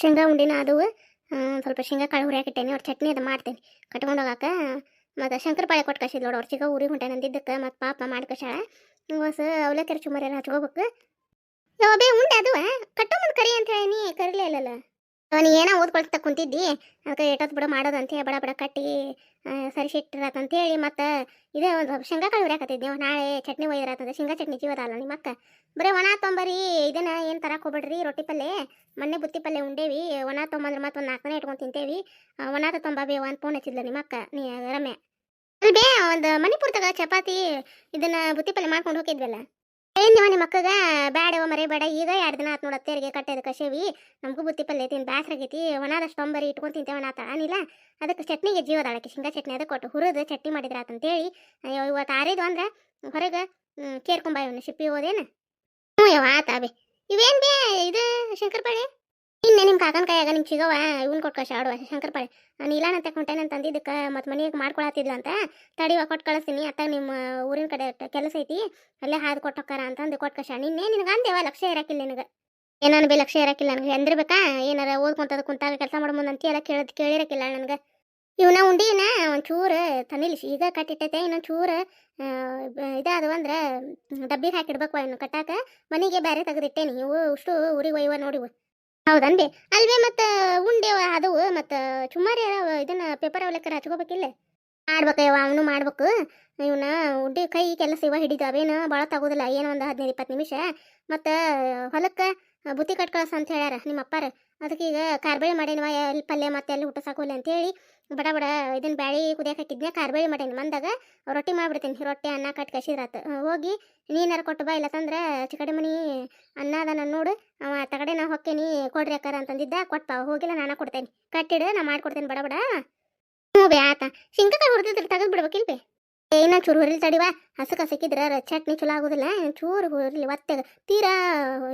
ಶೇಂಗಾ ಉಂಡೆನ ಅದು ಸ್ವಲ್ಪ ಶೇಂಗಾ ಕಾಳು ಹುರಿಯಾಕಿಟ್ಟೇನಿ ಅವ್ರ ಚಟ್ನಿ ಅದು ಮಾಡ್ತೇನೆ. ಕಟ್ಕೊಂಡು ಹೋಗಾಕ ಮತ್ತು ಶಂಕರ ಪಾಳೆ ಕೊಟ್ಟು ಕಳ್ಸಿದ್ ನೋಡು ಅವ್ರ ಚಿಕ್ಕ ಊರಿಗೆ ಹೊಂಟೆ ನಂದಿದ್ದಕ್ಕೆ ಮತ್ತು ಪಾಪ ಮಾಡಿ ಕಸಾಳ ಹೊಸ ಅವಲಕ್ಕಿ ಚುಮರಿ ಎಲ್ಲ ಹಚ್ಕೋಬೇಕು. ಯಾವ ಉಂಡೆ ಅದು ಕಟ್ಟೋ ಕರಿ ಅಂತ ಹೇಳಿ ನೀ ಕರಿಲೇ ಇಲ್ಲಲ್ಲ ನೀ ಏನೋ ಓದ್ಕೊಳ್ತಾ ಕುಂತಿದ್ದಿ? ಅದಕ್ಕೆ ಏಟೊತ್ತು ಬಿಡ ಮಾಡೋದು ಅಂತ ಬಡ ಬಡ ಕಟ್ಟಿ ಆ, ಅಂತ ಹೇಳಿ ಮತ್ತು ಇದೇ ಒಂದು ಶೇಂಗಾ ಕಾಳು ಹುರಿಯಾಕತ್ತಿದ್ದೆ ನಾಳೆ ಚಟ್ನಿ ಒಯ್ದಿರತ್ತಂದ್ರೆ ಶೇಂಗಾ ಚಟ್ನಿ ಜೀವದಲ್ಲ ನಿಮ್ಮ ಅಕ್ಕ ಬರೀ ಒಣ ತೊಂಬರಿ ಇದನ್ನ ಏನು ತರಕ್ಕೆ ಹೋಗ್ಬೇಡ್ರಿ ರೊಟ್ಟಿ ಪಲ್ಲೆ ಮೊನ್ನೆ ಬುತ್ತಿ ಪಲ್ಲೆ ಉಂಡೇವಿ ಒಣ ತೊಂಬಂದ್ರೆ ಮತ್ತೆ ಒಂದು ನಾಲ್ಕು ಇಟ್ಕೊಂಡು ತಿಂತೇವಿ ಒಣ ತೊಂಬ ಬೇ ಒಂದು ಫೋನ್ ಹಚ್ಚಿದ್ಲ ನಿಮ್ಮ ಅಕ್ಕ ನೀ ರಮ್ಯ. ಅಲ್ಲಿ ಬೇ ಒಂದು ಮಣಿಪುರದಾಗ ಚಪಾತಿ ಇದನ್ನ ಬುತ್ತಿ ಪಲ್ಲೆ ಮಾಡ್ಕೊಂಡು ಹೋಗಿದ್ವಲ್ಲ? ಏನಿವ ನಿಮ್ಮ ಮಕ್ಕಗ ಬ್ಯಾಡವ ಮರಿ, ಬೇಡ. ಈಗ ಎರಡು ದಿನ ಆತ್ ನೋಡ ತೆರಿಗೆ ಕಟ್ಟೆದ ಕಸೇವಿ ನಮಗೂ ಬುತ್ತಿ ಪಲ್ಲೆ ತಿನ್ ಬ್ಯಾಸರಾಗೈತಿ ಒಣದಷ್ಟು ತೊಂಬರಿ ಇಟ್ಕೊಂಡು ತಿಂತೇವೆ ನಾ ತಾನಿಲ್ಲ ಅದಕ್ಕೆ ಚಟ್ನಿಗೆ ಜೀವದಾಳಕ್ಕೆ ಶೇಂಗಾ ಚಟ್ನಿ ಅದಕ್ಕೆ ಕೊಟ್ಟು ಹುರಿದು ಚಟ್ನಿ ಮಾಡಿದ್ರ ಅಂತೇಳಿ. ಇವತ್ತು ಆರಿದು ಅಂದ್ರೆ ಹೊರಗೆ ಕೇರ್ಕೊಂಬ ಇವನು ಶಿಪ್ಪಿ ಹೋದೇನು. ಹ್ಞೂ ಯವ್ವ, ಆತ ಬೇ ಇವೇನ್ ಬೇ ಇದು ಶಂಕರಪಾಳೆ ಇನ್ನೇ ನಿಮ್ಮ ಕಾಕನ್ ಕೈಯಾಗ ನಿಮ್ ಸಿಗವ? ಇವನ್ ಕೊಟ್ಟು ಕಷ್ಟ ಆಡುವ ಶಂಕರಪಾಳೆ ಇಲ್ಲ ಅಂತ ಅಂದಿದ್ದಕ್ಕೆ ಮತ್ತು ಮನೆಗೆ ಮಾಡ್ಕೊಳತ್ತಿದ್ಲ ಅಂತ ತಡಿವ ಕೊಟ್ಟು ಕಳಿಸ್ತೀನಿ. ಅತ್ತ ನಿಮ್ಮ ಊರಿನ ಕಡೆ ಕೆಲಸ ಐತಿ, ಅಲ್ಲೇ ಹಾದು ಕೊಟ್ಟು ಅಂತ ಅಂತಂದು ಕೊಟ್ಟು ಕಷ್ಟ ನಿನ್ನೆ ನಿನಗೆ ಅಂದೇವ ಲಕ್ಷ ಇರಾಕಿಲ್ಲ ನಿನಗೆ. ಏನಾನು ಬೇ ಲಕ್ಷ ಇರಾಕಿಲ್ಲ ನನಗೆ? ಎಂದಿರ್ಬೇಕಾ ಏನಾರ ಓದ್ಕೊಂತದ ಕುಂತಾಗ ಕೆಲಸ ಮಾಡೋ ಮುಂದೆ ಅಂತ ಎಲ್ಲ ಕೇಳದ್, ಕೇಳಿರಕಿಲ್ಲ ನನಗೆ. ಇವನ ಉಂಡಿನ ಒಂಚೂರು ತನಿಲಿಸಿ ಈಗ ಕಟ್ಟಿಟ್ಟೈತೆ ಇನ್ನೊಂದು ಚೂರು ಇದಾದವು ಅಂದ್ರೆ ಡಬ್ಬಿಗೆ ಹಾಕಿಡ್ಬೇಕು ಇನ್ನು ಕಟ್ಟಾಕ. ಮನೆಗೆ ಬೇರೆ ತೆಗೆದಿಟ್ಟೇನಿ, ಇವು ಇಷ್ಟು ಊರಿಗೆ ಒಯ್ಯುವ ನೋಡಿವು. ಹೌದನ್ಬಿ ಅಲ್ವೇ ಮತ್ತು ಉಂಡೆ ಅದು ಮತ್ತು ಸುಮಾರು ಇದನ್ನ ಪೇಪರ್ ಅವಲಕ್ಕರ ಹಚ್ಕೋಬೇಕಿಲ್ಲ? ಮಾಡ್ಬೇಕಯ್ಯವ ಅವನು ಮಾಡ್ಬೇಕು. ಇವನ ಉಂಡೆ ಕೈ ಕೆಲಸ ಇವ ಹಿಡಿದು ಅವೇನು ಭಾಳ ತಗೋದಿಲ್ಲ. ಏನೋ ಒಂದು ಹದಿನೈದು ಇಪ್ಪತ್ತು ನಿಮಿಷ. ಮತ್ತು ಹೊಲಕ್ಕೆ ಬುತ್ತಿ ಕಟ್ಕೊಳಸ ಕಳ್ಸ ಅಂತ ಹೇಳ್ಯಾರ ನಿಮ್ಮ ಅಪ್ಪಾರ ಅದಕ್ಕೆ ಈಗ ಕಾರ್ಬೇಳೆ ಮಾಡೇನಿವ, ಎಲ್ಲಿ ಪಲ್ಯ ಮತ್ತೆ ಎಲ್ಲಿ ಊಟ ಸಾಕೋಲಿ ಅಂತೇಳಿ ಬಡ ಬಡ ಇದನ್ನ ಬ್ಯಾಳಿ ಕುದಿಯಕ್ಕೆ ಹಾಕಿದ್ನೆ ಕಾರ್ಬೇಳೆ ಮಾಡೇನಿ. ಮಂದಾಗ ರೊಟ್ಟಿ ಮಾಡಿಬಿಡ್ತೀನಿ. ರೊಟ್ಟಿ, ಅನ್ನ ಕಟ್ ಕಸಿದ್ರಾತ. ಹೋಗಿ ನೀನಾರು ಕೊಟ್ಟು ಬಾ ಇಲ್ಲ ತಂದ್ರೆ ಚಿಕಡೆ ಮನಿ ಅನ್ನ ಅದನ್ನ ನೋಡು. ಅವ ತಗಡೆ ನಾ ಹೊಕ್ಕೇನಿ, ಕೊಡ್ರಿ ಅಕ್ಕಾರ ಅಂತಂದಿದ್ದ ಕೊಟ್ಟ ಹೋಗಿಲ್ಲ, ನಾನು ಕೊಡ್ತೇನೆ. ಕಟ್ಟಿಡು, ನಾ ಮಾಡ್ಕೊಡ್ತೇನೆ ಬಡ ಬಡ. ಹ್ಞೂ ಬೇ, ಆತ. ಶಿಂಕಕಾಯಿ ಹುರಿದಿದ್ರೆ ತೆಗೆದು ಬಿಡ್ಬೇಕಿಲ್ ಬೇ ಏನ ಚೂರು ಹುರಿಲ್ ತಡಿವ. ಹಸಕ ಸಿಕ್ಕಿದ್ರೆ ಚಟ್ನಿ ಚಲೋ ಆಗೋದಿಲ್ಲ. ಚೂರು ಹುರಿಲಿ ಒತ್ತೆ ತೀರಾ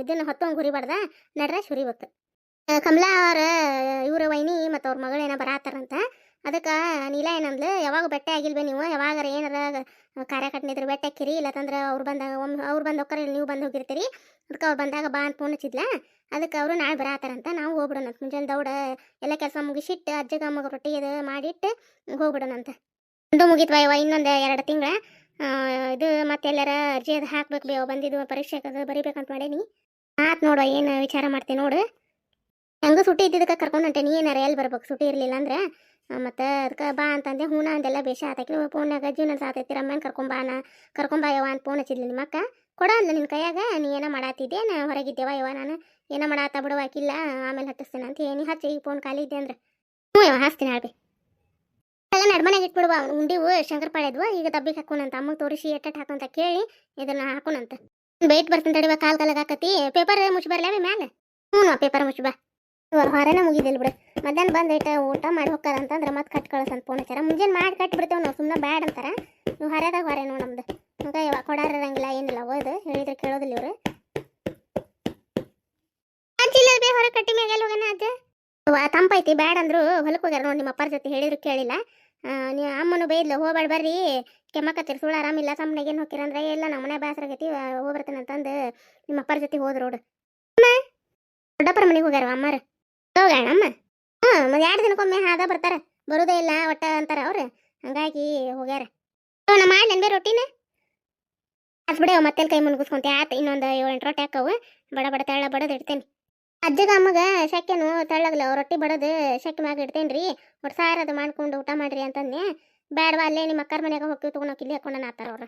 ಇದನ್ನ ಹೊತ್ತಂಗೆ ಹುರಿಬಾರ್ದ. ನಡ್ರೆ ಹುರಿಬೇಕು. ಕಮಲಾ ಅವ್ರ, ಇವ್ರ ವೈನಿ ಮತ್ತು ಅವ್ರ ಮಗಳೇನ ಬರಾತಾರಂತ. ಅದಕ್ಕೆ ನೀಲ ಏನಂದ್ಲು, ಯಾವಾಗ ಬೆಟ್ಟೆ ಆಗಿಲ್ವೇ ನೀವು? ಯಾವಾಗಾರ ಏನಾರ ಕಾರ್ಯ ಕಟ್ನಿದ್ರೆ ಬೆಟ್ಟೆ ಹಾಕಿರಿ, ಇಲ್ಲತಂದ್ರೆ ಅವ್ರು ಬಂದಾಗ ಒಮ್ಮೆ ಅವ್ರು ಬಂದು ನೀವು ಬಂದು ಹೋಗಿರ್ತೀರಿ. ಅದಕ್ಕೆ ಅವ್ರು ಬಂದಾಗ ಬಾ ಅಂತ ಫೋನ್ ಅದಕ್ಕೆ ಅವರು ನಾಳೆ ಬರಾತಾರಂತ, ನಾವು ಹೋಗ್ಬಿಡೋಣಂತ ಮುಂಜಾನೆ ದೌಡ, ಎಲ್ಲ ಕೆಲಸ ಮುಗಿಸಿಟ್ಟು, ಅಜ್ಜಗ, ಅಮ್ಮಗ ರೊಟ್ಟಿ ಇದು ಮಾಡಿಟ್ಟು ಹೋಗ್ಬಿಡೋಣಂತ ಒಂದು ಮುಗಿತ್ವ ಇನ್ನೊಂದು ಎರಡು ತಿಂಗಳ. ಇದು ಮತ್ತೆ ಎಲ್ಲಾರ ಅರ್ಜಿ ಅದು ಹಾಕ್ಬೇಕು ಬೇವ ಬಂದಿದ್ದು ಪರೀಕ್ಷೆ ಬರಿಬೇಕಂತ ಮಾಡೇನಿ. ಆತ್ ನೋಡುವ ಏನು ವಿಚಾರ ಮಾಡ್ತೀನಿ ನೋಡು. ಹೆಂಗೂ ಸುಟ್ಟಿ ಇದ್ದಿದ್ದಕ್ಕೆ ಕರ್ಕೊಂಡು ನೀ ಏನಾರ ಎಲ್ಲಿ ಬರ್ಬೇಕು? ಸುಟ್ಟಿ ಇರಲಿಲ್ಲ ಅಂದ್ರೆ? ಮತ್ತೆ ಅದಕ್ಕೆ ಬಾ ಅಂತಂದೆ. ಹೂನ ಅಂದೆಲ್ಲ ಬೇಷ ಆತಕ್ಕೆ ಫೋನ್ಯಾಗ ಜೀವನ ಸಾತೈತಿ ರಮ್ಮನ್ ಕರ್ಕೊಂಬಾನ ಕರ್ಕೊಂಬಾ ಯವ್ವ ಅಂತ ಫೋನ್ ಹಚ್ಚಿದ್ಲಿ ನಿಮ್ಮ ಅಕ್ಕ. ಕೊಡ ನಿನ್ನ ಕೈಯಾಗ. ನೀ ಏನೋ ಮಾಡಾತಿದ್ದೆ. ನಾ ಹೊರಗಿದ್ದೇವ ಯವ್ವ ನಾನು. ಏನೋ ಮಾಡಾತ ಬಿಡುವ ಆಕಿಲ್ಲ ಆಮೇಲೆ ಹತ್ತಿಸ್ತೇನೆ ಅಂತ ಏನಿ ಹಚ್ಚಿ. ಈ ಫೋನ್ ಖಾಲಿ ಇದ್ದೆ ಅಂದ್ರೆ. ಹ್ಞೂ ಯವ್ವ ಹಾಸ್ತೀನಿ ಆಳ್ಬಿ ಎಲ್ಲ ನಡ್ಮನೆಗೆ ಇಟ್ಬಿಡುವ ಉಂಡಿವು ಶಂಕರ್ ಪಾಳ್ಯದ್ವು ಈಗ ದಬ್ಬಿಗೆ ಹಾಕೋಣಂತ ಅಮ್ಮಗೆ ತೋರಿಸಿ ಎಟ್ಟೆಟ್ ಹಾಕೊಂತ ಕೇಳಿ ಇದನ್ನ ಹಾಕೋಣಂತ ಬೈಟ್ ಬರ್ತೀನಿ ತಡಿವ ಕಾಲ್ ಕಾಲಾಗ ಹಾಕತಿ ಪೇಪರ್ ಮುಚ್ಚಿ ಬರ್ಲಾವೆ ಮ್ಯಾಲೆ? ಹ್ಞೂ ಪೇಪರ್ ಮುಚ್ಚಿ ಬಾ. ಇವ್ರ ಹೊರನ ಮುಗಿದಿಲ್ಲ ಬಿಡು. ಮಧ್ಯಾಹ್ನ ಬಂದು ಐಟ ಊಟ ಮಾಡಿ ಹೋಗ್ತಾರ ಅಂತಂದ್ರೆ ಮತ್ತೆ ಕಟ್ ಕಳ್ಸಂತ ಫೋನ್ ಹಚ್ಚಾರ. ಮುಂಜಾನೆ ಮಾಡಿ ಕಟ್ಟಿ ಬಿಡ್ತೇವೆ ನಾವು ಸುಮ್ಮನೆ ಬ್ಯಾಡ್ ಅಂತಾರ. ನೀವು ಹರ್ಯಾದಾಗ ಹೊರೆ ನಮ್ದು. ಹಂಗೆ ಇವ ಕೊಡಾರ ಇರಂಗಿಲ್ಲ ಏನಿಲ್ಲ ಓದು ಹೇಳಿದ್ರೆ ಕೇಳೋದಿಲ್ಲ ಇವ್ರು. ಅಜ್ಜಿಲ್ಲ ಬೇ ಹೊರ ಕಟ್ಟಿ ಮ್ಯಾಗ ಹೋಗೋಣ ಅಜ್ಜ? ತಂಪೈತಿ ಬ್ಯಾಡ ಅಂದ್ರು ಹೊಲಕ್ಕೆ ಹೋಗ್ಯಾರ ನೋಡಿ ನಿಮ್ಮ ಅಪ್ಪರ ಜೊತೆ ಹೇಳಿದ್ರು ಕೇಳಿಲ್ಲ. ಆ, ನೀ ಅಮ್ಮನು ಬೈದ್ಲು ಹೋಗ್ಬೇಡ ಬರ್ರಿ. ಕೆಮ್ಮಕತ್ತಿರ ಸುಳ್ಳು ಆರಾಮಿಲ್ಲ ಸಮ್ಮನೆಗೆ ಏನು ಹೋಗಿರಂದ್ರೆ ಎಲ್ಲ ನಮ್ಮ ಮನೆ ಬೇಸರ ಆಗೈತಿ ಹೋಗ್ಬರ್ತೇನೆ ಅಂತಂದು ನಿಮ್ಮ ಅಪ್ಪರ ಜೊತೆ ಹೋದ್ರು ನೋಡು ದೊಡ್ಡಪ್ಪರ ಮನೆಗೆ ಹೋಗ್ಯಾರ ಅಮ್ಮಾರ? ಹೋಗೋಣ ಅಮ್ಮ ಹ್ಞೂ, ಮತ್ತೆ ಎರಡು ದಿನಕ್ಕೊಮ್ಮೆ ಹಾದ ಬರ್ತಾರೆ. ಬರೋದೇ ಇಲ್ಲ, ಒಟ್ಟ ಅಂತಾರೆ ಅವ್ರು. ಹಂಗಾಗಿ ಹೋಗ್ಯಾರ. ನಾ ಮಾಡಿ ಬೇ ರೊಟ್ಟಿನ? ಅದು ಬಿಡವ ಮತ್ತೆ ಕೈ ಮುನ್ಗಿಸ್ಕೊಂತೆ ಆತ, ಇನ್ನೊಂದು ಏಳು ಎಂಟು ರೊಟ್ಟಿ ಹಾಕವು. ಬಡ ಬಡ ತಳ್ಳ ಬಡದು ಇಡ್ತೇನೆ. ಅಜ್ಜಗ, ಅಮ್ಮಗ ಶೆಕೆನು ತೆಳ್ಳಗಲ್ಲ ರೊಟ್ಟಿ ಬಡದು ಶೆಕೆ ಮ್ಯಾಗ ಇಡ್ತೇನೆ ರೀ ಒಟ್ಟು ಅದು ಮಾಡ್ಕೊಂಡು ಊಟ ಮಾಡ್ರಿ ಅಂತಂದೆ ಬೇಡವಾ ಅಲ್ಲೇ ನಿಮ್ಮ ಅಕ್ಕರ ಮನೆಯಾಗ ಹೋಗಿ ತೊಗೊಂಡು ಇಲ್ಲಿ ಹಾಕೊಂಡು ಆತಾರ ಅವ್ರು.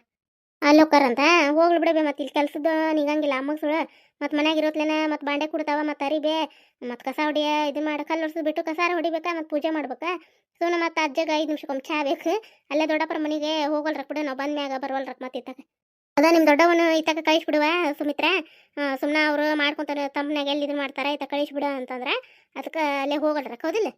ಅಲ್ಲಿ ಅಂತ? ಹೋಗ್ಲಿ ಬಿಡಬೇ ಮತ್ತೆ ಇಲ್ಲಿ ಕೆಲಸದ ನಿಗಂಗಿಲ್ಲ. ಅಮ್ಮಗೆ ಸುಳ ಮತ್ತು ಮನ್ಯಾಗ ಇರೋತ್ಲೇನ ಮತ್ತು ಬಾಂಡೆ ಕುಡ್ತಾವ, ಮತ್ತು ಅರಿಬೆ ಮತ್ತು ಕಸ ಹೊಡಿಯ ಇದು ಮಾಡಿ. ಕಲ್ಲು ಬಿಟ್ಟು ಕಸಾರ ಹೊಡಿಬೇಕಾ, ಮತ್ತು ಪೂಜೆ ಮಾಡ್ಬೇಕಾ? ಸುಮ್ಮನೆ ಮತ್ತು ಅಜ್ಜಗೆ ಐದು ನಿಮಿಷಕ್ಕೊಮ್ಮೆ ಚಾ ಬೇಕು. ಅಲ್ಲೇ ದೊಡ್ಡಪ್ಪರ ಮನೆಗೆ ಹೋಗಲ್ರಕ್ ಬಿಡು ನಾವು ಬಂದ್ಮ್ಯಾಗ ಬರವಲ್ರಕ್ ಮತ್ತೆ ಇತ್ತಾಗ. ಅದ ನಿಮ್ಮ ದೊಡ್ಡವನು ಇತ್ತಾಗ ಕಳಿಸ್ಬಿಡುವ, ಸುಮಿತ್ರ? ಸುಮ್ಮನೆ ಅವರು ಮಾಡ್ಕೊತಾರೆ, ತಮ್ಮನ್ಯಾಗ ಎಲ್ಲಿ ಇದು ಮಾಡ್ತಾರೆ ಇತ್ತ ಕಳಿಸ್ಬಿಡು ಅಂತಂದ್ರೆ ಅದಕ್ಕೆ ಅಲ್ಲೇ ಹೋಗಲ್ರಕ್ ಹೌದಿಲ್ಲ?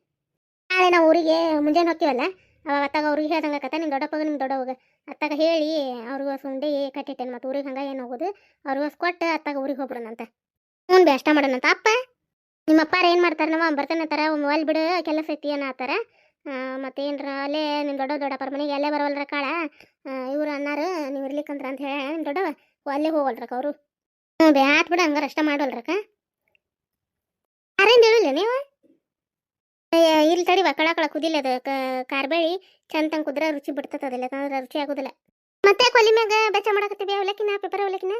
ನಾಳೆ ನಾವು ಊರಿಗೆ ಮುಂಜಾನೆ ಹೋಗ್ತೀವಲ್ಲ? ಅವಾಗ ಅತ್ತಾಗ ಅವ್ರಿಗೆ ಹೇಳ್ದಂಗೆ ಆಕತ್ತ ನಿಮ್ಮ ದೊಡ್ಡಪ್ಪಗ ನಿಮ್ಮ ದೊಡ್ಡವಾಗ ಅತ್ತಾಗ ಹೇಳಿ, ಅವ್ರಿಗೆ ಸುಂಡಿ ಕಟ್ಟಿಟ್ಟೇನೆ ಮತ್ತು ಊರಿಗೆ ಹಂಗೆ ಏನು ಹೋಗೋದು? ಅವ್ರಿಗೆ ಕೊಟ್ಟು ಅತ್ತಾಗ ಊರಿಗೆ ಹೋಗ್ಬಿಡೋಣಂತ ಹ್ಞೂ ಬೇ, ಅಷ್ಟ ಮಾಡೋಣಂತ ಅಪ್ಪ, ನಿಮ್ಮ ಅಪ್ಪಾರ ಏನು ಮಾಡ್ತಾರೆ ಬರ್ತಾನೆ ಮೊಬೈಲ್ ಅಲ್ಲಿ ಬಿಡು, ಕೆಲಸ ಐತಿ ಮತ್ತೆ ಮತ್ತೇನ್ರ, ಅಲ್ಲೇ ನಿಮ್ಮ ದೊಡ್ಡ ದೊಡ್ಡಪ್ಪರ ಮನೆಗೆ ಅಲ್ಲೇ ಬರವಲ್ರ ಕಾಳ. ಇವ್ರು ಅನ್ನಾರು, ನೀವು ಇರ್ಲಿಕ್ಕಂದ್ರ ಅಂತ ಹೇಳ ನಿಮ್ಮ ದೊಡ್ಡವ ಅಲ್ಲೇ ಹೋಗಲ್ರಕ್ಕ ಅವರು. ಹ್ಞೂ ಬೇ, ಆತ್ ಬಿಡು, ಹಂಗಾರ ಅಷ್ಟ ಮಾಡೋಲ್ರಕ್ಕ ಯಾರೇನು ಹೇಳಿಲ್ಲ ನೀವು? ಇಲ್ಲಿ ತಡಿವ ಕಳ ಕಳ ಕುದಿಲ್ಲ ಅದು. ಕಾರ್ಬೇಳಿ ಚಂದ ಕುದ್ರ ರುಚಿ ಬಿಡ್ತದ ಅದಲ್ಲ ಅಂದ್ರೆ ರುಚಿ ಆಗುದಿಲ್ಲ. ಮತ್ತೆ ಕೊಲಿ ಮ್ಯಾಗ ಬೆಚ್ಚ ಮಾಡಕತ್ತೀವಿ ಅವಲಕ್ಕಿನ, ಪೇಪರ್ ಅವಲಕ್ಕಿನ?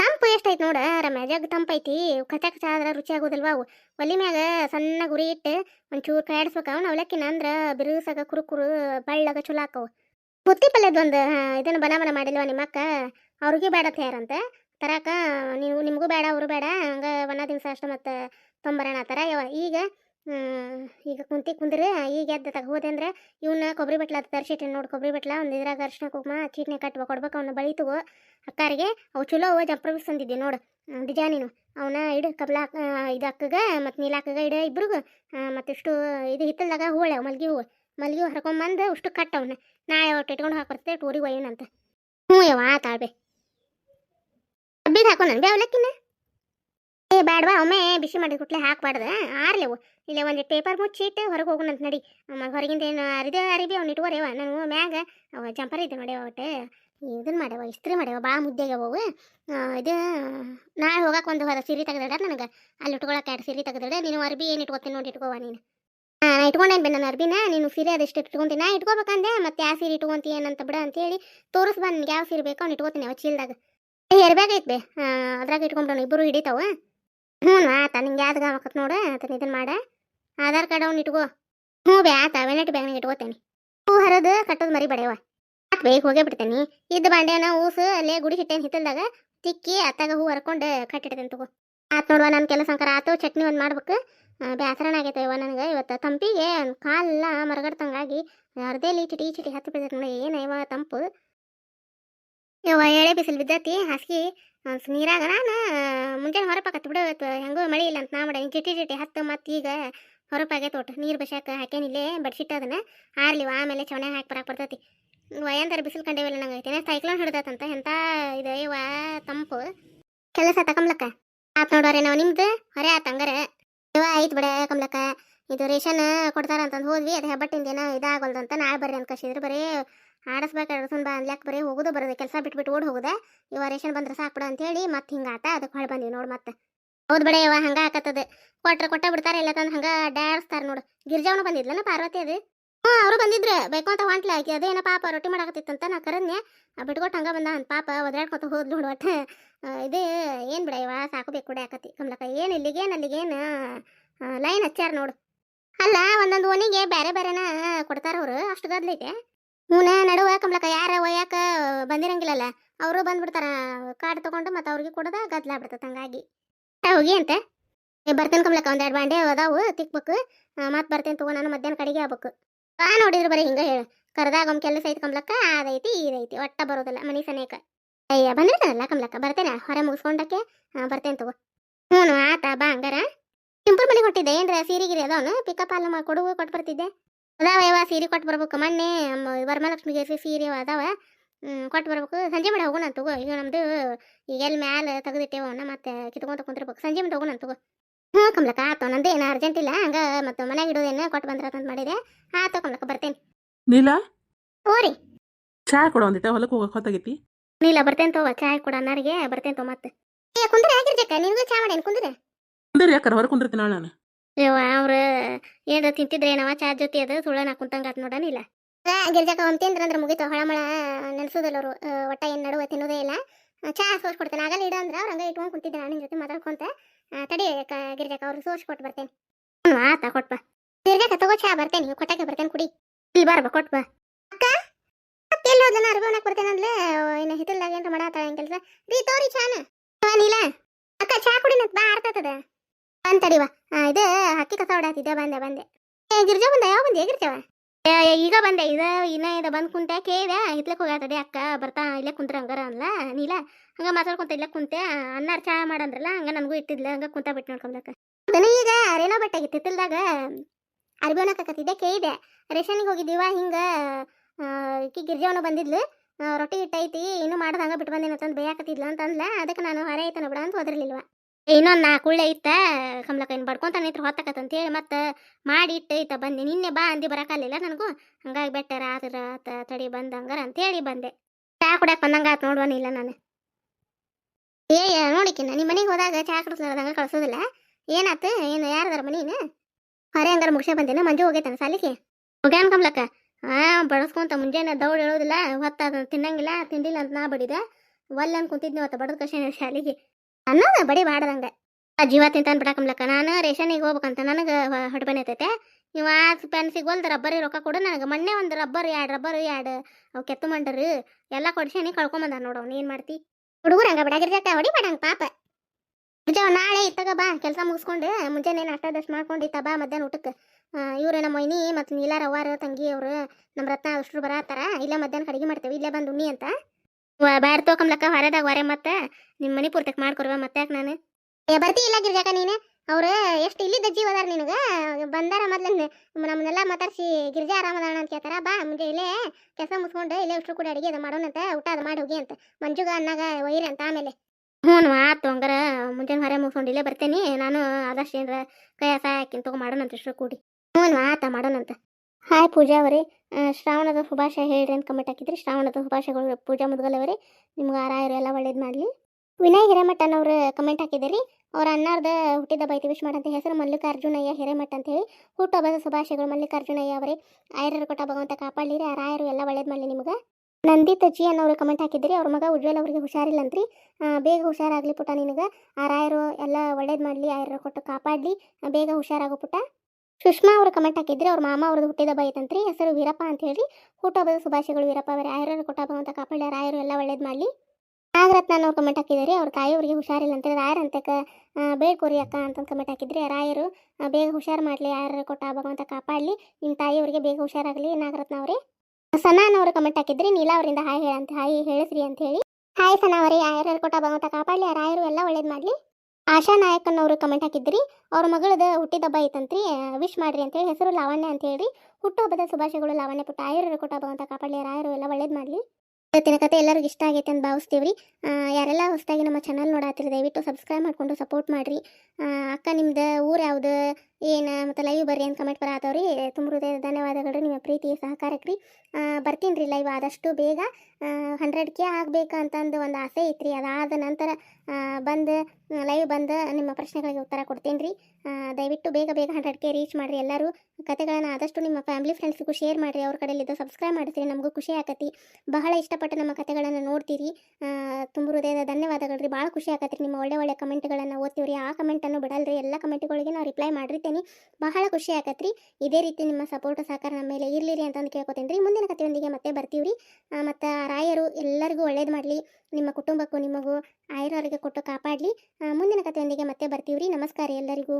ತಂಪು ಎಷ್ಟೈತಿ ನೋಡ ರಮ್ಯ ಜಗ್ ತಂಪೈತಿ ಕಚ ಕಚ ಆದ್ರೆ ರುಚಿ ಆಗೋದಿಲ್ವಾ ಅವು. ಒಲಿ ಮ್ಯಾಗ ಸಣ್ಣ ಗುರಿ ಇಟ್ಟು ಒಂಚೂರು ಕಾಡ್ಸ್ಬೇಕ ಅವ್ನ, ಅವಲಕ್ಕಿನ ಅಂದ್ರ ಬಿರುಸಾಗ, ಕುರುಕುರು ಕುರು ಬಳ್ಳಗ ಚಲೋ ಆಕವು ಬುತ್ತಿ ಪಲ್ಯದ ಒಂದು ಇದನ್ನ ಬನ ಬನ ಮಾಡಿಲ್ವ ನಿಮ್ಮ ಅಕ್ಕ? ಅವ್ರಿಗೆ ಬೇಡ ತಯಾರಂತ ತರಾಕ, ನೀವು, ನಿಮಗೂ ಬೇಡ ಅವರು ಬೇಡ ಹಂಗ ಒಣ ದಿವಸ ಅಷ್ಟು ಮತ್ತೆ ತೊಂಬರೋಣ ತರ ಈಗ ಈಗ ಕುಂತಿ ಕುಂದ್ರೆ, ಈಗ ಎದ್ದ ತಗ ಹೋದೆ ಅಂದ್ರೆ ಇವನ್ನ ಕೊಬ್ಬರಿ ಬಟ್ಲ ಅದು ತರ್ಸಿಟ್ಟಿನಿ ನೋಡಿ ಕೊಬ್ಬರಿ ಬಟ್ಲ, ಒಂದು ಇದ್ರಾಗ ಅರ್ಶಿನ ಕುಂಕುಮ, ಚೀಟ್ನಿ ಕಟ್ಬೇಕು ಕೊಡ್ಬೇಕು ಅವನ್ನ ಬಳಿತುಗೋ ಅಕ್ಕಾರಿಗೆ ಅವು ಚಲೋ ಅವ ಜಪ್ರ ಬಿಸ್ ತಂದಿದ್ದೆ ನೋಡು ಡಿಜಾನಿನು ಅವನ ಇಡು ಕಬ್ಲ ಇದು ಅಕ್ಕಗ ಮತ್ತು ನೀಲಾಕಗ ಇಡ ಇಬ್ರಿಗೂ ಮತ್ತಿಷ್ಟು ಇದು ಹಿತ್ತಲ್ದಾಗ ಹೂಳೆ ಮಲ್ಗಿ ಹೂವು ಮಲ್ಗಿ ಹೂ ಹರ್ಕೊಂಬಂದು ಅಷ್ಟು ಕಟ್ ಅವನ್ನ ನಾಳೆ ಒಟ್ಟು ಇಟ್ಕೊಂಡು ಹಾಕೊಡ್ತೇವೆ ಟೂರಿಗೆ ಒಯ್ಯನಂತ ಹ್ಞೂ ಯವ ತಾಳ್ಬೆ ಹಬ್ಬಿಗೆ ಹಾಕೋ ನನ್ ಅವಲಕ್ಕಿನ ಏ, ಬ್ಯಾಡ್ವಾ, ಒಮ್ಮೆ ಬಿಸಿ ಮಾಡಿ ಕುಟ್ಲೆ ಹಾಕ್ಬಾರ್ದ ಆರ್ಲೆವು ಇಲ್ಲೇ ಒಂದು ಪೇಪರ್ ಮುಚ್ಚಿಟ್ಟು ಹೊರಗೆ ಹೋಗೋಣಂತ ನಡಿ. ಹೊರಗಿಂದ ಏನು ಅರಿದ ಅರಿಬಿ ಅವ್ನು ಇಟ್ಕೋರೇವ ನಾನು ಮ್ಯಾಗ ಅವ ಜಂಪರ್ ಇದ್ದ ನೋಡಿ ಒಟ್ಟು. ಇದನ್ನ ಮಾಡ್ಯವ ಇಸ್ತ್ರಿ ಮಾಡ್ಯಾವ ಭಾಳ ಆ, ಇದು ನಾಳೆ ಹೋಗಕ್ಕೆ ಒಂದು ಹೊರ ಸೀರೆ ತೆಗೆದಿಡ ನನಗೆ. ಅಲ್ಲಿ ಇಟ್ಕೊಳಕ್ಕೆ ಎರಡು ಸೀರೆ ತೆಗೆದಿಡ ನೀನು ಅರ್ಬಿ ಏನು ಇಟ್ಕೋತೀನಿ ನೋಡಿ ಇಟ್ಕೋವ ನೀನು. ಹಾಂ ನಾ ಇಟ್ಕೊಂಡೇನು ಬಿ ನನ್ನ ಅರ್ಬಿನ. ನೀನು ಸೀರೆ ಅದಷ್ಟು ಇಟ್ಕೊಂತೀನಿ. ನಾ ಇಟ್ಕೋಬೇಕಂದೆ ಮತ್ತೆ ಯಾವ ಸೀರೆ ಇಟ್ಕೊಂತಿ ಏನಂತ ಬಿಡ ಅಂತೇಳಿ ತೋರಿಸ್ ಬಾ ನಿನ್ಗೆ ಯಾವ ಸೀರೆ ಬೇಕೋ ಅವ್ನು ಇಟ್ಕೋತೀನಿ ಅವ ಚೀಲ್ದಾಗ. ಹೇರ್ಬೇಕಾಯ್ತು ಬೇ. ಅದ್ರಾಗ ಇಟ್ಕೊಂಡ್ರು ಇಬ್ಬರು ಹಿಡಿತಾವ. ಹ್ಞೂ ಆತ ನಿಂಗೆ ಯಾವ್ದು ಗಾಕತ್ ನೋಡು. ಅದನ್ನ ಇದನ್ನ ಮಾಡ. ಆಧಾರ್ ಕಾರ್ಡ್ ಅವ್ನು ಇಟ್ಕೋ. ಹ್ಞೂ ಬೇ ಆತ ವೆನೆಟ್ ಬ್ಯಾಂಕ್ನಾಗ ಇಟ್ಕೋತೇನೆ. ಹೂ ಹರದು ಕಟ್ಟೋದು ಮರಿ ಬಡೆಯವ ಆತ್ ಬೇಗ ಹೋಗೇ ಬಿಡ್ತೇನೆ? ಇದ್ದ ಬಾಂಡ್ಯಾನ ಊಸು, ಅಲ್ಲೇ ಗುಡಿ ಹಿಟ್ಟೇನು ಹಿತ್ತಲ್ದಾಗ ತಿಕ್ಕಿ ಅತ್ತಾಗ ಹೂ ಹರ್ಕೊಂಡು ಕಟ್ಟಿಡ್ತೇನೆ ತಗೋ. ಆತ್ ನೋಡುವ ನನ್ನ ಕೆಲಸ ಅಂಕರ ಆತು ಚಟ್ನಿ ಒಂದು ಮಾಡ್ಬೇಕು. ಬ್ಯಾಸರಣ ಆಗೈತೆ ಇವ ನನಗೆ. ಇವತ್ತು ತಂಪಿಗೆ ಕಾಲೆಲ್ಲ ಮರಗಡ್ತಂಗಾಗಿ ಅರ್ಧೇಲಿ ಚಿಟಿ ಚಿಟಿ ಹತ್ತು ಬಿದ್ದೈತೆ ನೋಡಿ. ಏನು ಇವ ತಂಪು? ಇವ ಎಳೆ ಬಿಸಿಲು ಬಿದ್ದತಿ, ಹಾಸಿಗೆ ನೀರಾಗ ನಾನು ಮುಂಜಾನೆ ಹೊರಪಾಕತ್ತು ಬಿಡು ಇವತ್ತು ಮಳಿ ಮಳೆ ಇಲ್ಲ ಅಂತ ನಾ ಮಾಡಿ ಚಿಟಿ ಚಿಟಿ ಹತ್ತು ಮತ್ತು ಈಗ ಹೊರಪಾಗೈತೆ ಒಟ್ಟು ನೀರು ಬಸಾಕ ಹಾಕೇನಿಲ್ಲೇ ಬಡ್ಸಿಟ್ಟು ಅದನ್ನ. ಆರ್ಲಿವ ಆಮೇಲೆ ಚವಣೆ ಹಾಕಿ ಬರಕ್ಕೆ ಬರ್ತೈತಿ. ವಯಂದರ ಬಿಸಿಲು ಕಂಡೇವಿಲ್ಲ ನಂಗೆ ಐತೆ ಸೈಕ್ಲೋನ್ ಹಿಡ್ದತಂತ, ಎಂತ ಇದು ಇವ ತಂಪು. ಕೆಲಸ ತಕಂಬ್ಲಕ್ಕ. ಆತ್ ನೋಡೋರೆ ನಾವು ನಿಮ್ದು, ಹೊರೆ ಆತ ಹಂಗಾರೆ. ಇವ ಐತ್ ಬಿಡ ಕಮ್ಲಕ್ಕ ಇದು ರೇಷನ್ ಕೊಡ್ತಾರಂತಂದು ಹೋದ್ವಿ, ಅದು ಹೆಬ್ಬಟ್ಟಿಂದ ಏನೋ ಇದಾಗಲ್ದಂತ ನಾಳೆ ಬರ್ರಿ ಅಂತ ಕಳ್ಸಿದ್ರು ಬರೀ ಆಡಿಸ್ಬೇಕು ಅಡ್ಸನ್ ಬಾ ಅನ್ಲಕ್ ಬರೀ ಹೋಗೋದು ಬರೋದು, ಕೆಲಸ ಬಿಟ್ಬಿಟ್ಟು ಓಡ್ ಹೋಗುದ. ಇವ ರೇಷನ್ ಬಂದ್ರೆ ಸಾಕ್ಬಿಡ ಅಂತೇಳಿ ಮತ್ತೆ ಹಿಂಗಾತ ಅದಕ್ಕೆ ಹೊಳೆ ಬನ್ನಿ ನೋಡಿ ಮತ್ತೆ. ಹೌದು ಬಿಡ ಇವ ಹಂಗ ಹಾಕತ್ತದ ಕೊಟ್ರ ಕೊಟ್ಟ ಬಿಡ್ತಾರ, ಇಲ್ಲ ತಂದ್ ಹಂಗ ಡ್ಯಾಡ್ಸ್ತಾರ ನೋಡು. ಗಿರ್ಜಾವನ ಬಂದಿದ್ಲನ ಪಾರ್ವತಿ ಅದು? ಹ್ಮ್ ಅವರು ಬಂದಿದ್ರು. ಬೇಕು ಅಂತ ಹೊಂಟ್ಲ. ಆಕಿ ಅದೇನ ಪಾಪ ರೊಟ್ಟಿ ಮಾಡಾಕತ್ತಿತ್ತಂತ, ನಾ ಕರದ್ನೆ. ಬಿಟ್ಕೊಟ್ಟು ಹಂಗ ಬಂದ ಅಂತ ಪಾಪ ಒದ್ರಾಡ್ಕೊತ ಹೋದ್ಲು ನೋಡು ಒಟ್ಟು. ಇದು ಏನು ಬಿಡ ಇವ ಸಾಕು ಬೇಕು ಕೂಡ ಆಕತಿ. ಕಮಲಕ ಏನು ಇಲ್ಲಿಗೇನ್ ಲೈನ್ ಹಚ್ಚಾರ ನೋಡು. ಅಲ್ಲ, ಒಂದೊಂದು ಓನಿಗೆ ಬೇರೆ ಬೇರೆನ ಕೊಡ್ತಾರ ಅವರು, ಅಷ್ಟು ಗದ್ಲೈತೆ ಹೂನ, ನಡುವ ಕಮಲಕ ಯಾರ ಒಯ್ಯಾಕ ಬಂದಿರಂಗಿಲ್ಲಲ್ಲ, ಅವರು ಬಂದ್ಬಿಡ್ತಾರ. ಕಾರ್ಡ್ ತಗೊಂಡು ಮತ್ತೆ ಅವ್ರಿಗೆ ಕೊಡದ ಗದ್ಲ ಬಿಡ್ತದೆ ಹಂಗಾಗಿ. ಹೋಗಿ ಅಂತ. ಬರ್ತೇನೆ ಕಮ್ಲಕ್ಕ ಒಂದೆರಡು ಬಾಂಡೆ ಅದಾವು, ತಿಕ್ಬೇಕು. ಮತ್ತೆ ಬರ್ತೇನೆ ತಗೋ, ನಾನು ಮಧ್ಯಾಹ್ನ ಕಡೆಗೆ ಆಗ್ಬೇಕು. ಆ ನೋಡಿದ್ರು ಬರೀ, ಹಿಂಗ ಹೇಳ. ಕರ್ದಾಗ ಒಂದು ಕೆಲಸ ಐತಿ ಕಮ್ಲಕ್ಕ, ಅದೈತಿ, ಇದೈತಿ, ಒಟ್ಟ ಬರೋದಿಲ್ಲ, ಮನಿ ಸನೇಕ. ಅಯ್ಯ ಬಂದಿರ್ತಾನಲ್ಲ ಕಮ್ಲಕ್ಕ, ಬರ್ತೇನೆ, ಹೊರ ಮುಗಿಸ್ಕೊಂಡಕ್ಕೆ ಬರ್ತೇನೆ ತಗೋ. ಹ್ಞೂ ಆತ, ಬಾ ಹಂಗಾರ. ಸಿಂಪಲ್ ಮನೆಗೆ ಹೊಟ್ಟಿದ್ದೆ ಏನ್ರ ಸೀರೆ ಗಿರಿ ಅದಾವನು? ಪಿಕಪ್ ಅಲ್ಲ ಕೊಡುಗು ಕೊಡು ಕೊಟ್ಟು ಬರ್ತಿದ್ದೆ. ಅದಾವ ಯಾವ ಸೀರೆ ಕೊಟ್ಟು ಬರ್ಬೇಕು ಮೊನ್ನೆ ವರಮಹಾಲಕ್ಷ್ಮಿಗೆ ಸೀರೆ ಅದಾವ. ಕೊಟ್ಟು ಬರ್ಬೇಕು. ಸಂಜೆ ಮಾಡಿ ಹೋಗೋಣ ತಗೋ. ಈಗ ನಮ್ದು ಈಗ ಎಲ್ಲಿ ಮ್ಯಾಲೆ ತೆಗೆದಿಟ್ಟೇವ ಅವನ್ನ ಮತ್ತೆ ಕಿತ್ಕೊಂತ ಕುಂತಿರ್ಬೇಕು. ಸಂಜೆ ಮಾಡಿ ಹೋಗೋಣ ತಗೋ. ಹ್ಞೂ ಕಮಲಕ್ಕ ಆತು ನಂದು. ಏನು ಅರ್ಜೆಂಟ್ ಇಲ್ಲ. ಹಂಗ ಮತ್ತೆ ಮನೆಗೆ ಇಡೋದೇನು ಕೊಟ್ಟು ಬಂದ್ರತಂತ ಮಾಡಿದೆ. ಆತೋ ಕಮಲಕ್ಕ ಬರ್ತೇನೆ. ನೀಲ? ಓರಿ ಚಾ ಕೊಡ ಒಂದಿಟ ಹೊಲಕ್ಕೆ ಹೋಗಕ್ಕೆ ಹೊತ್ತಾಗೈತಿ. ನೀಲ ಬರ್ತೇನೆ ತಗೋ. ಚಾ ಕೊಡ ಅನ್ನಾರಿಗೆ. ಬರ್ತೇನೆ ತಗೋ ಮತ್ತೆ ಏ ಕುಂದ್ರೆ ಆಗಿರ್ಜಕ್ಕ ನಿನ್ಗೂ ಚಾ ಮಾಡೇನು? ಕುಂದ್ರೆ. ಕುಂದ್ರೆ ಯಾಕಾರ ಹೊರ ಕುಂದಿರ್ತೀನಿ ನಾನು? ಅವ್ರು ಏನ್ರ ತಿಂತಿದ್ರೆ ಏನವ ಚಾ ಜೊತೆ ಅದು ಸುಳ್ಳ ನಾ ಕುಂತಂಗಾತ್ ನೋಡನಿಲ್ಲ ಗಿರ್ಜಾಕ ಒಂದ್ ತಿಂದ್ರ ಅಂದ್ರೆ ಮುಗಿತು. ಹೊಳಮಳ ನೆನ್ಸೋದಿಲ್ಲ ಅವರು. ಒಟ್ಟ ಏನು ನಡುವೆ ತಿನ್ನೋದೇ ಇಲ್ಲ. ಚಹಾ ಸೋಸ್ ಕೊಡ್ತೇನೆ ಆಗಲ್ಲ ಇಡ ಅಂದ್ರೆ ಅವ್ರು ಹಂಗೆ ಇಟ್ಕೊಂಡು ಕುಂತಿದ್ದೆ ನಾನು ಜೊತೆ ಮಾತಾಡ್ಕೊಂತ. ತಡಿ ಗಿರ್ಜಾಕ ಅವ್ರು ಸೋಸ್ ಕೊಟ್ಟು ಬರ್ತೇನೆ. ಹ್ಞೂ ಆತ ಕೊಟ್ಪ ಗಿರ್ಜಾಕ ತಗೋ ಚಾ ಬರ್ತೇನೆ. ಕೊಟ್ಟಕ್ಕೆ ಬರ್ತೇನೆ ಕುಡಿ. ಇಲ್ಲಿ ಬಾರ್ಬ ಕೊಟ್ಪ ಅಕ್ಕ ಎಲ್ಲಿ ಹೋದ್ಲ? ಬರ್ತೇನೆ ಅಂದ್ಲೆ. ಇನ್ನು ಹಿತ್ತಲ್ದಾಗ ಏನ್ರ ಮಾಡಾತಾಳ ಏನು ಕೆಲಸ? ರೀ, ತೋರಿ ಚಾನ. ನೀಲ. ಅಕ್ಕ, ಚಾ ಕುಡಿನಂತ ಬಾ, ಆರ್ತದ. ಬಂದ್ ತಡಿವ ಇದು ಹಕ್ಕಿ ಕಸ ಹೊಡಾತಿದ್ದೆ. ಬಂದೆ ಬಂದೆ. ಏ, ಗಿರ್ಜಾ ಬಂದ? ಯಾವ ಬಂದೆ? ಗಿರ್ಜವ ಈಗ ಬಂದೆ, ಇದ, ಇನ್ನ ಇದ ಬಂದ್ ಕುಂತೆ ಕೇಳಿದೆ ಇತ್ಲೆ ಹೋಗ್ಯಾತಡಿ ಅಕ್ಕ, ಬರ್ತಾ, ಇಲ್ಲೇ ಕುಂತ್ರ ಹಂಗಾರ ಅನ್ಲ ನೀಲ, ಹಂಗ ಮಾತಾಡ್ಕೊಂತ ಇಲ್ಲೇ ಕುಂತೆ ಅನ್ನಾರ್ ಚಾ ಮಾಡಂದ್ರಲ್ಲ, ಹಂಗ ನನಗೂ ಇಟ್ಟಿದ್ಲ, ಹಂಗ ಕುಂತ ಬಿಟ್ಟು ನೋಡ್ಕೊಂಡಕ್ಕ ಅದನ್ನ ಈಗ ರೇನೋ ಬೆಟ್ಟಾಗಿತ್ತು ಹಿತ್ತಲ್ದಾಗ ಅರ್ಬಿ ಒಣಕತ್ತಿದ್ದೆ ಕೇಳಿದೆ ರೇಷನ್ಗೆ ಹೋಗಿದ್ದೀವ, ಹಿಂಗ ಈಕಿ ಗಿರ್ಜವನ ಬಂದಿದ್ಲು ರೊಟ್ಟಿ ಇಟ್ಟೈತಿ ಇನ್ನೂ ಮಾಡ್ದ ಹಂಗ ಬಿಟ್ಟು ಬಂದೇನ ಬೇಯಾಕತ್ತಿದ್ಲ ಅಂತಂದ್ಲ ಅದಕ್ಕೆ ನಾನು ಹೊರ ಐತನ ಬಿಡ ಅಂತ ಒದರ್ಲಿಲ್ವ ಇನ್ನೊಂದು ನಾಲ್ಕು ಉಳ್ಳೆ ಇತ್ತ, ಕಮ್ಲಕ್ಕ ಏನು ಬಡ್ಕೊಂತ ನಿಂತ್ರ ಹೊತ್ತಕತ್ತ ಅಂತೇಳಿ ಮತ್ತೆ ಮಾಡಿ ಇಟ್ಟ ಐತ ಬಂದೆ, ನಿನ್ನೆ ಬಾ ಅಂದಿ ಬರಕಾಲಿಲ್ಲ ನನಗೂ. ಹಂಗಾಗಿ ಬೆಟ್ಟರ ಆದ್ರ ಆತ ತಡಿ ಬಂದ ಹಂಗಾರ ಅಂತೇಳಿ ಬಂದೆ. ಚಾ ಕುಡಿಯಕ್ಕೆ ಬಂದಂಗ ಆತು ನೋಡುವನಿಲ್ಲ ನಾನು. ಏ, ನೋಡಿಕಿನ್ನ ನಿಮ್ಮ ಮನೆಗೆ ಹೋದಾಗ ಚಾ ಕುಡಿಸ್ಲಾರ್ದಂಗ ಕಳ್ಸೋದಿಲ್ಲ. ಏನಾತು, ಏನು ಯಾರದಾರ ಮನೀನ? ಹೊರೆ ಹಂಗಾರ ಮುಗಿಸೇ ಬಂದೇನ, ಮಂಜು ಹೋಗೈತನ ಸಾಲಿಗೆ? ಹೋಗ್ಯಾನ ಕಮಲಕ್ಕ. ಆ, ಬಡಸ್ಕೊಂತ ಮುಂಜಾನೆ ದೌಡ್ ಹೇಳೋದಿಲ್ಲ ಹೊತ್ತ ತಿನ್ನಂಗಿಲ್ಲ, ತಿಂದಿಲ್ಲ ಅಂತ ನಾ ಬಡಿದ. ಒಲ್ಲ ಅಂತ ಕುಂತಿದ್ನಿ ಅವತ್ತ ಬಡದ ಕಷ್ಟ ಶಾಲಿಗೆ. ಅನ್ನೋದ ಬಡಿ ಬಾಡದಂಗ. ಆ ಜೀವ ತಿಂತಾನ್ ಬಿಡಕಮ್ಲಕ್ಕ ನಾನು ರೇಷನಿಗೆ ಹೋಗ್ಬೇಕಂತ ನನಗೆ ಹೊಟ್ಟೆ ಬಂದೈತೆ ಆ ಪೆನ್ ಸಿಗೋಲ್ದ ರಬ್ಬರಿ ರೊಕ್ಕ ಕೊಡು, ನನಗೆ ಮೊನ್ನೆ ಒಂದು ರಬ್ಬರ್ ಎರಡು ರಬ್ಬರ್ ಎರಡು ಅವು ಕೆತ್ತು ಮಂಡರು ಎಲ್ಲ ಕೊಡ್ಸೇನಿ ಕಳ್ಕೊಂಬಂದ ನೋಡು ಅವ್ನು. ಏನು ಮಾಡ್ತಿ? ಹುಡುಗರು ಹಂಗ ಬಿಡಾಗಿರ್ತೈತೆ ಹೊಡಿ ಬೇಡಂಗ ಪಾಪ. ಬಿಜಾವ ನಾಳೆ ಇತ್ತಾಗ ಬಾ, ಕೆಲಸ ಮುಗಿಸ್ಕೊಂಡು ಮುಂಜಾನೆ ನಾಷ್ಟಾದಷ್ಟು ಮಾಡ್ಕೊಂಡು ಇತ್ತ ಬಾ ಮಧ್ಯಾಹ್ನ ಊಟಕ್ಕೆ ಇವ್ರು ನಮ್ಮ ಮೊಯ್ನಿ ಮತ್ತು ನೀಲಾರವ್ವಾರ ತಂಗಿ ಅವರು ನಮ್ಮ ರತ್ನ ಅಷ್ಟ್ರು ಬರತ್ತಾರ ಇಲ್ಲೇ ಮಧ್ಯಾಹ್ನ ಅಡಿಗೆ ಮಾಡ್ತೇವೆ, ಇಲ್ಲೇ ಬಂದು ಉಣ್ಣಿ ಅಂತ. ಬ್ಯಾಡ ತೋಕಮ್ಲಕ್ಕ ಹೊರದಾಗ ಹೊರೆ ಮತ್ತೆ. ನಿಮ್ಮ ಮನಿ ಪೂರ್ತಕ್ ಮಾಡ್ಕೊಡ್ವ ಮತ್ತೆ ಯಾಕೆ ನಾನು? ಏ ಬರ್ತಿ ಇಲ್ಲ ಗಿರ್ಜಾಕ ನೀನು. ಅವ್ರು ಎಷ್ಟ್ ಇಲ್ಲಿ ಜೀವ ಅದಾರ ನಿನಗ? ಬಂದಾರ ಮೊದ್ಲನ್ನ ನಮ್ಮನ್ನೆಲ್ಲ ಮಾತಾಡ್ಸಿ ಗಿರ್ಜಾ ಆರಾಮದಾಣ ಅಂತ ಕೇಳ್ತಾರ ಬಾ ಮುಂಜೆ ಇಲ್ಲೇ ಕೆಲಸ ಮುಸ್ಕೊಂಡು ಇಲ್ಲೇ ಉಷ್ಟ್ರು ಕೂಡ ಅಡಿಗೆ ಮಾಡೋಣ ಅಂತ ಊಟ ಅದ ಮಾಡಿ ಹೋಗಿ ಅಂತ. ಮಂಜುಗ ಅನ್ನಾಗ ಒಯ್ರಿ ಅಂತ ಆಮೇಲೆ. ಹ್ಞೂ ಆತು ಹಂಗಾರ ಮುಂಜಾನೆ ಹೊರೆ ಮುಗಿಸ್ಕೊಂಡು ಇಲ್ಲೇ ಬರ್ತೇನೆ. ನಾನು ಆದಷ್ಟು ಏನಾರ ಕೈ ಹಸ ಹಾಕಿನ ತಗೋ ಮಾಡೋಣಂತ ಇಷ್ಟು ಕೂಡಿ. ಹ್ಞೂ ಆತ ಮಾಡೋಣಂತ. ಹಾಯ್ ಪೂಜಾ ಅವರೇ. ಶ್ರಾವಣದ ಶುಭಾಶಯ ಹೇಳ್ರಿ ಅಂತ ಕಮೆಂಟ್ ಹಾಕಿದ್ರಿ. ಶ್ರಾವಣದ ಶುಭಾಶಯಗಳು ಪೂಜಾ ಮುದ್ಗಲ್ ಅವರೇ. ನಿಮ್ಗೆ ಆರಾಯರು ಎಲ್ಲ ಒಳ್ಳೇದು ಮಾಡಲಿ. ವಿನಯ್ ಹಿರೇಮಠನವ್ರು ಕಮೆಂಟ್ ಹಾಕಿದ್ದೀರಿ ಅವ್ರ ಅನ್ನಾರ್ದ ಹುಟ್ಟಿದ ಬೈತಿ ವಿಶ್ ಮಾಡಂತ ಹೆಸರು ಮಲ್ಲಿಕಾರ್ಜುನಯ್ಯ ಹಿರೇಮಠ ಅಂತ ಹೇಳಿ ಹುಟ್ಟುಹಬ್ಬದ ಶುಭಾಶಯಗಳು ಮಲ್ಲಿಕಾರ್ಜುನಯ್ಯ ಅವರೇ. ಆಯರರು ಕೊಟ್ಟ ಭಗವಂತ ಕಾಪಾಡಲಿರಿ ಆರಾಯರು ರಾಯರು ಎಲ್ಲ ಒಳ್ಳೇದು ಮಾಡಲಿ ನಿಮ್ಗೆ. ನಂದಿತ್ ಜಿ ಅನ್ನೋರು ಕಮೆಂಟ್ ಹಾಕಿದ್ದೀರಿ ಅವ್ರ ಮಗ ಉಜ್ವಲ್ ಅವರಿಗೆ ಹುಷಾರಿಲ್ಲಂತ್ರಿ ರೀ ಬೇಗ ಹುಷಾರಾಗ್ಲಿ ಪುಟ ನಿನಗೆ. ಆರಾಯರು ರಾಯರು ಎಲ್ಲ ಒಳ್ಳೇದು ಮಾಡಲಿ ಆಯರರು ಕೊಟ್ಟು ಕಾಪಾಡಲಿ. ಬೇಗ ಹುಷಾರಾಗೋ ಪುಟ್ಟ ಸುಷ್ಮಾ ಅವರು ಕಮೆಂಟ್ ಹಾಕಿದ್ರೆ ಅವ್ರ ಮಾಮ ಅವ್ರದ್ದು ಹುಟ್ಟಿದ ಐತಂತ್ರಿ. ಹೆಸರು ವೀರಪ್ಪ ಅಂತ ಹೇಳಿ. ಹುಟ್ಟುಹಬ್ಬದ ಶುಭಾಶಯಗಳು ವೀರಪ್ಪ ಅವರೇ. ಆಯರರು, ಕೊಟ್ಟ ಅಂತ ಕಾಪಾಡ್ಯ ರಾಯರು ಎಲ್ಲ ಒಳ್ಳೇದು ಮಾಡಲಿ. ನಾಗರತ್ನ ಅವ್ರು ಕಮೆಂಟ್ ಹಾಕಿದ್ದಾರೆ ಅವ್ರ ತಾಯಿಯವರಿಗೆ ಹುಷಾರಿಲ್ಲ ಅಂತೇಳಿ ರಾಯರ ಅಂತಕ ಬೇಡ್ಕೋರಿ ಅಕ್ಕ ಅಂತ ಕಮೆಂಟ್ ಹಾಕಿದ್ರಿ ರಾಯರು ಬೇಗ ಹುಷಾರು ಮಾಡಲಿ. ಯಾರು ಕೊಟ್ಟ ಭಗವಂತ ಕಾಪಾಡಲಿ. ನಿಮ್ಮ ತಾಯಿಯವರಿಗೆ ಬೇಗ ಹುಷಾರಾಗಲಿ, ನಾಗರತ್ನ ಅವರೇ. ಸನಾನ್ ಅವರು ಕಮೆಂಟ್ ಹಾಕಿದ್ರಿ, ನೀಲಾ ಅವರಿಂದ ಹಾಯ್ ಹೇಳಂತ ಹಾಯ್ ಹೇಳಿಸ್ರಿ ಅಂತ ಹೇಳಿ. ಹಾಯ್ ಸನಾ ಅವರೇ. ಯಾರು ಕೊಟ್ಟ ಭಗವಂತ ಕಾಪಾಡಲಿ. ರಾಯರು ಎಲ್ಲ ಒಳ್ಳೇದು ಮಾಡಲಿ. ಆಶಾ ನಾಯಕ್ ಅವರು ಕಮೆಂಟ್ ಹಾಕಿದ್ರಿ. ಅವ್ರ ಮಗಳದ ಹುಟ್ಟಿದಬ್ಬ ಐತಂತ್ರಿ. ವಿಶ್ ಮಾಡ್ರಿ ಅಂತೇಳಿ. ಹೆಸರು ಲಾವಣ್ಯ ಅಂತ ಹೇಳಿ ಹುಟ್ಟುಹಬ್ಬದ ಶುಭಾಶಯಗಳು ಲಾವಣ್ಯ ಪುಟ್ಟ. ಆಯರ ಕೊಟ್ಟ ಹಬ್ಬ ಕಾಪಾಡಲಿ ಕಾಪಾಡಿ ರಾಯರು ಎಲ್ಲ ಒಳ್ಳೇದು ಮಾಡಲಿ. ಇವತ್ತಿನ ಕತೆ ಎಲ್ಲರಿಗೂ ಇಷ್ಟ ಆಗೈತೆ ಅಂತ ಭಾವಿಸ್ತೀವ್ರಿ. ರೀ ಯಾರೆಲ್ಲ ಹೊಸದಾಗಿ ನಮ್ಮ ಚಾನಲ್ ನೋಡಾತಿರಿ, ದಯವಿಟ್ಟು ಸಬ್ಸ್ಕ್ರೈಬ್ ಮಾಡ್ಕೊಂಡು ಸಪೋರ್ಟ್ ಮಾಡಿರಿ. ಅಕ್ಕ ನಿಮ್ದು ಊರು ಯಾವುದು? ಏನು ಮತ್ತು ಲೈವ್ ಬರ್ರಿ ಅಂತ ಕಮೆಂಟ್ ಬರತ್ತವ್ರಿ ತುಂಬ ಹೃದಯ ಧನ್ಯವಾದಗಳು ನಿಮ್ಮ ಪ್ರೀತಿ ಸಹಕಾರಕ್ಕೆ ರೀ. ಬರ್ತೀನಿ ರೀ ಲೈವ್ ಆದಷ್ಟು ಬೇಗ. ಹಂಡ್ರೆಡ್ ಕೆ ಆಗಬೇಕು ಅಂತಂದು ಒಂದು ಆಸೆ ಐತ್ರಿ. ಅದಾದ ನಂತರ ಬಂದು ಲೈವ್ ಬಂದು ನಿಮ್ಮ ಪ್ರಶ್ನೆಗಳಿಗೆ ಉತ್ತರ ಕೊಡ್ತೀನಿ ರೀ. ದಯವಿಟ್ಟು ಬೇಗ ಬೇಗ ಹಂಡ್ರೆಡ್ ಕೆ ರೀಚ್ ಮಾಡಿರಿ ಎಲ್ಲರೂ. ಕತೆಗಳನ್ನು ಆದಷ್ಟು ನಿಮ್ಮ ಫ್ಯಾಮಿಲಿ ಫ್ರೆಂಡ್ಸ್ಗೂ ಶೇರ್ ಮಾಡಿರಿ. ಅವ್ರ ಕಡೆಯಲ್ಲಿದ್ದು ಸಬ್ಸ್ಕ್ರೈಬ್ ಮಾಡಿಸ್ರಿ. ನಮಗೂ ಖುಷಿ ಆಕತಿ. ಬಹಳ ಇಷ್ಟಪಟ್ಟು ನಮ್ಮ ಕತೆಗಳನ್ನು ನೋಡ್ತೀರಿ. ತುಂಬ ಹೃದಯದ ಧನ್ಯವಾದಗಳು ರೀ. ಭಾಳ ಖುಷಿ ಆಕತ್ರಿ. ನಿಮ್ಮ ಒಳ್ಳೆ ಒಳ್ಳೆ ಕಮೆಂಟ್ಗಳನ್ನು ಓದ್ತೀವ್ರಿ. ಆ ಕಮೆಂಟನ್ನು ಬಿಡಲ್ರಿ. ಎಲ್ಲ ಕಮೆಂಟ್ಗಳಿಗೆ ನಾವು ರಿಪ್ಲೈ ಮಾಡಿರ್ತೀನಿ ಬಹಳ ಖುಷಿ ಆಕತ್ರಿ. ಇದೇ ರೀತಿ ನಿಮ್ಮ ಸಪೋರ್ಟ್ ಸಹಕಾರ ನಮ್ಮ ಮೇಲೆ ಇರ್ಲಿರಿ ಅಂತಂದು ಕೇಳ್ಕೊತೀನಿ ರೀ. ಮುಂದಿನ ಕಥೆಯೊಂದಿಗೆ ಮತ್ತೆ ಬರ್ತೀವ್ರಿ. ಮತ್ತು ರಾಯರು ಎಲ್ಲರಿಗೂ ಒಳ್ಳೇದು ಮಾಡಲಿ. ನಿಮ್ಮ ಕುಟುಂಬಕ್ಕೂ, ನಿಮಗೂ, ಆಯುರ್ವರಿಗೆ ಕೊಟ್ಟು ಕಾಪಾಡಲಿ. ಮುಂದಿನ ಕಥೆಯೊಂದಿಗೆ ಮತ್ತೆ ಬರ್ತೀವ್ರಿ. ನಮಸ್ಕಾರ ಎಲ್ಲರಿಗೂ.